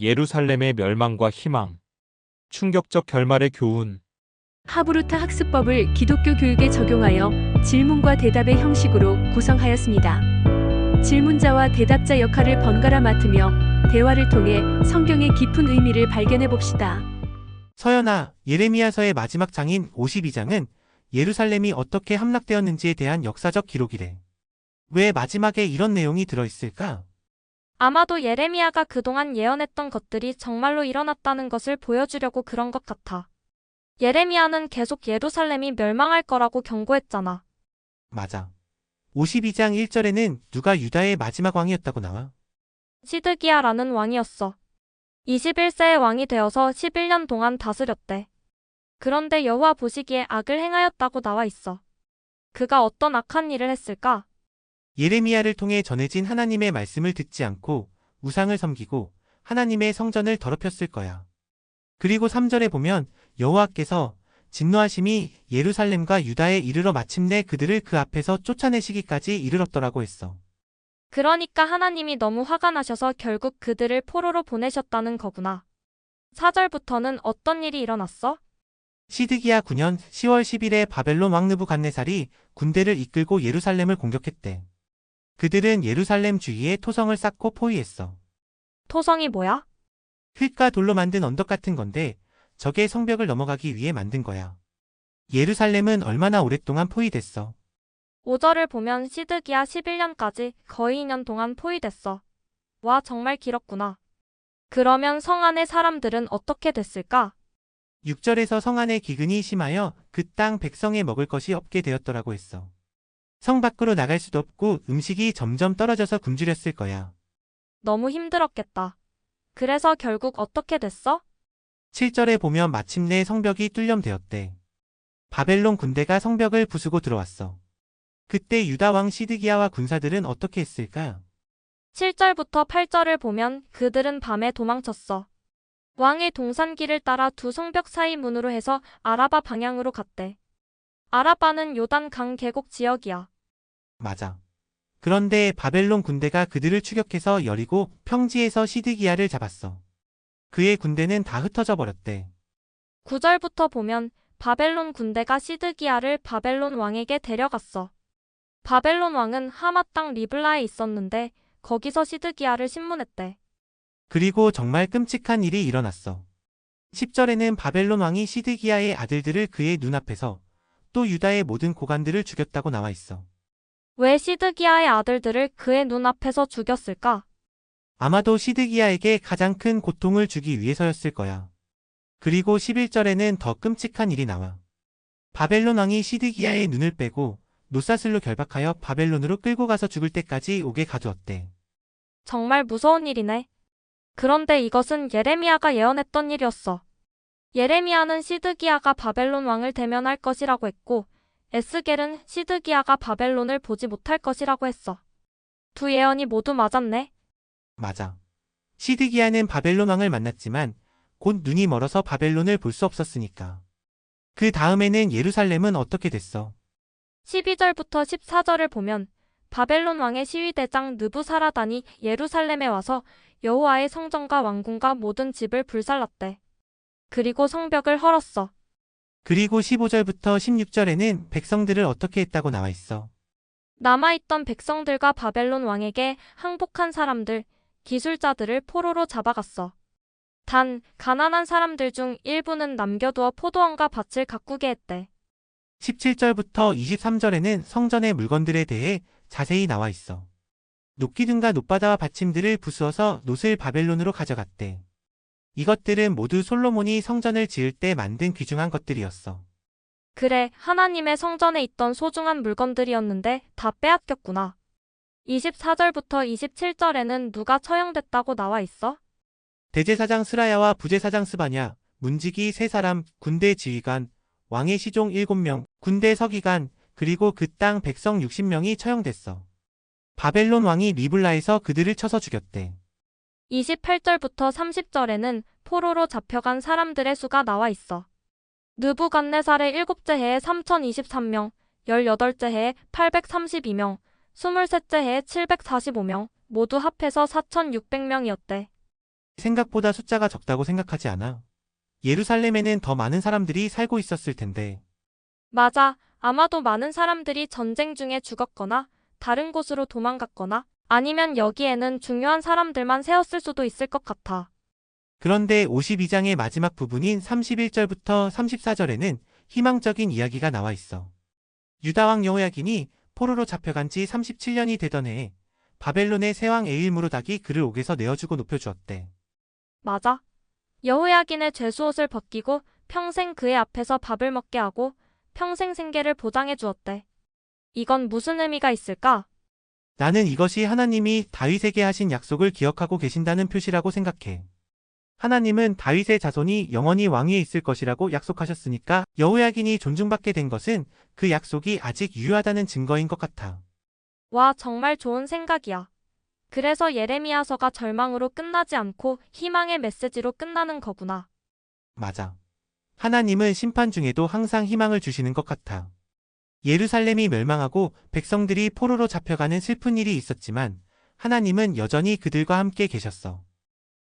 예루살렘의 멸망과 희망. 충격적 결말의 교훈. 하브루타 학습법을 기독교 교육에 적용하여 질문과 대답의 형식으로 구성하였습니다. 질문자와 대답자 역할을 번갈아 맡으며 대화를 통해 성경의 깊은 의미를 발견해 봅시다. 서연아, 예레미야서의 마지막 장인 52장은 예루살렘이 어떻게 함락되었는지에 대한 역사적 기록이래. 왜 마지막에 이런 내용이 들어있을까? 아마도 예레미야가 그동안 예언했던 것들이 정말로 일어났다는 것을 보여주려고 그런 것 같아. 예레미야는 계속 예루살렘이 멸망할 거라고 경고했잖아. 맞아. 52장 1절에는 누가 유다의 마지막 왕이었다고 나와. 시드기야라는 왕이었어. 21세의 왕이 되어서 11년 동안 다스렸대. 그런데 여호와 보시기에 악을 행하였다고 나와 있어. 그가 어떤 악한 일을 했을까? 예레미야를 통해 전해진 하나님의 말씀을 듣지 않고 우상을 섬기고 하나님의 성전을 더럽혔을 거야. 그리고 3절에 보면 여호와께서 진노하심이 예루살렘과 유다에 이르러 마침내 그들을 그 앞에서 쫓아내시기까지 이르렀더라고 했어. 그러니까 하나님이 너무 화가 나셔서 결국 그들을 포로로 보내셨다는 거구나. 4절부터는 어떤 일이 일어났어? 시드기야 9년 10월 10일에 바벨론 왕 느부갓네살이 군대를 이끌고 예루살렘을 공격했대. 그들은 예루살렘 주위에 토성을 쌓고 포위했어. 토성이 뭐야? 흙과 돌로 만든 언덕 같은 건데 적의 성벽을 넘어가기 위해 만든 거야. 예루살렘은 얼마나 오랫동안 포위됐어. 5절을 보면 시드기야 11년까지 거의 2년 동안 포위됐어. 와, 정말 길었구나. 그러면 성 안의 사람들은 어떻게 됐을까? 6절에서 성 안에 기근이 심하여 그 땅 백성에 먹을 것이 없게 되었더라고 했어. 성 밖으로 나갈 수도 없고 음식이 점점 떨어져서 굶주렸을 거야. 너무 힘들었겠다. 그래서 결국 어떻게 됐어? 7절에 보면 마침내 성벽이 뚫렴되었대. 바벨론 군대가 성벽을 부수고 들어왔어. 그때 유다 왕 시드기야와 군사들은 어떻게 했을까? 7절부터 8절을 보면 그들은 밤에 도망쳤어. 왕의 동산길을 따라 두 성벽 사이 문으로 해서 아라바 방향으로 갔대. 아라바는 요단 강 계곡 지역이야. 맞아. 그런데 바벨론 군대가 그들을 추격해서 여리고 평지에서 시드기야를 잡았어. 그의 군대는 다 흩어져 버렸대. 9절부터 보면 바벨론 군대가 시드기야를 바벨론 왕에게 데려갔어. 바벨론 왕은 하마 땅 리블라에 있었는데 거기서 시드기야를 신문했대. 그리고 정말 끔찍한 일이 일어났어. 10절에는 바벨론 왕이 시드기야의 아들들을 그의 눈앞에서 또 유다의 모든 고관들을 죽였다고 나와 있어. 왜 시드기야의 아들들을 그의 눈앞에서 죽였을까? 아마도 시드기야에게 가장 큰 고통을 주기 위해서였을 거야. 그리고 11절에는 더 끔찍한 일이 나와. 바벨론 왕이 시드기야의 눈을 빼고 노사슬로 결박하여 바벨론으로 끌고 가서 죽을 때까지 옥에 가두었대. 정말 무서운 일이네. 그런데 이것은 예레미야가 예언했던 일이었어. 예레미야는 시드기야가 바벨론 왕을 대면할 것이라고 했고, 에스겔은 시드기야가 바벨론을 보지 못할 것이라고 했어. 두 예언이 모두 맞았네. 맞아. 시드기야는 바벨론 왕을 만났지만 곧 눈이 멀어서 바벨론을 볼 수 없었으니까. 그 다음에는 예루살렘은 어떻게 됐어? 12절부터 14절을 보면 바벨론 왕의 시위대장 느부사라단이 예루살렘에 와서 여호와의 성전과 왕궁과 모든 집을 불살랐대. 그리고 성벽을 헐었어. 그리고 15절부터 16절에는 백성들을 어떻게 했다고 나와 있어. 남아있던 백성들과 바벨론 왕에게 항복한 사람들, 기술자들을 포로로 잡아갔어. 단, 가난한 사람들 중 일부는 남겨두어 포도원과 밭을 가꾸게 했대. 17절부터 23절에는 성전의 물건들에 대해 자세히 나와 있어. 녹기둥과 높바다와 받침들을 부수어서 놋을 바벨론으로 가져갔대. 이것들은 모두 솔로몬이 성전을 지을 때 만든 귀중한 것들이었어. 그래, 하나님의 성전에 있던 소중한 물건들이었는데 다 빼앗겼구나. 24절부터 27절에는 누가 처형됐다고 나와 있어? 대제사장 스라야와 부제사장 스바냐, 문지기 세 사람, 군대 지휘관, 왕의 시종 7명, 군대 서기관, 그리고 그 땅 백성 60명이 처형됐어. 바벨론 왕이 리블라에서 그들을 쳐서 죽였대. 28절부터 30절에는 포로로 잡혀간 사람들의 수가 나와 있어. 느부갓네살의 일곱째 해에 3023명, 18째 해에 832명, 23째 해에 745명, 모두 합해서 4600명이었대. 생각보다 숫자가 적다고 생각하지 않아. 예루살렘에는 더 많은 사람들이 살고 있었을 텐데. 맞아. 아마도 많은 사람들이 전쟁 중에 죽었거나 다른 곳으로 도망갔거나 아니면 여기에는 중요한 사람들만 세웠을 수도 있을 것 같아. 그런데 52장의 마지막 부분인 31절부터 34절에는 희망적인 이야기가 나와 있어. 유다왕 여호야긴이 포로로 잡혀간 지 37년이 되던 해에 바벨론의 세왕 에일무로닥이 그를 옥에서 내어주고 높여주었대. 맞아. 여호야긴의 죄수옷을 벗기고 평생 그의 앞에서 밥을 먹게 하고 평생 생계를 보장해 주었대. 이건 무슨 의미가 있을까? 나는 이것이 하나님이 다윗에게 하신 약속을 기억하고 계신다는 표시라고 생각해. 하나님은 다윗의 자손이 영원히 왕위에 있을 것이라고 약속하셨으니까 여호야긴이 존중받게 된 것은 그 약속이 아직 유효하다는 증거인 것 같아. 와, 정말 좋은 생각이야. 그래서 예레미야서가 절망으로 끝나지 않고 희망의 메시지로 끝나는 거구나. 맞아. 하나님은 심판 중에도 항상 희망을 주시는 것 같아. 예루살렘이 멸망하고 백성들이 포로로 잡혀가는 슬픈 일이 있었지만 하나님은 여전히 그들과 함께 계셨어.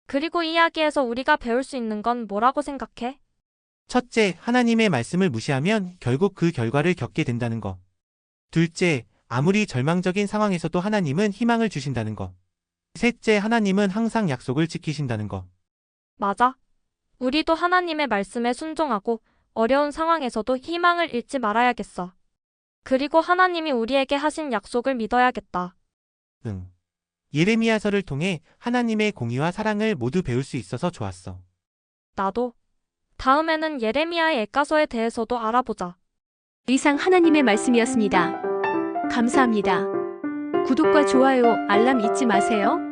그리고 이야기에서 우리가 배울 수 있는 건 뭐라고 생각해? 첫째, 하나님의 말씀을 무시하면 결국 그 결과를 겪게 된다는 것. 둘째, 아무리 절망적인 상황에서도 하나님은 희망을 주신다는 것. 셋째, 하나님은 항상 약속을 지키신다는 것. 맞아. 우리도 하나님의 말씀에 순종하고 어려운 상황에서도 희망을 잃지 말아야겠어. 그리고 하나님이 우리에게 하신 약속을 믿어야겠다. 응. 예레미야서를 통해 하나님의 공의와 사랑을 모두 배울 수 있어서 좋았어. 나도. 다음에는 예레미야의 애가서에 대해서도 알아보자. 이상 하나님의 말씀이었습니다. 감사합니다. 구독과 좋아요, 알람 잊지 마세요.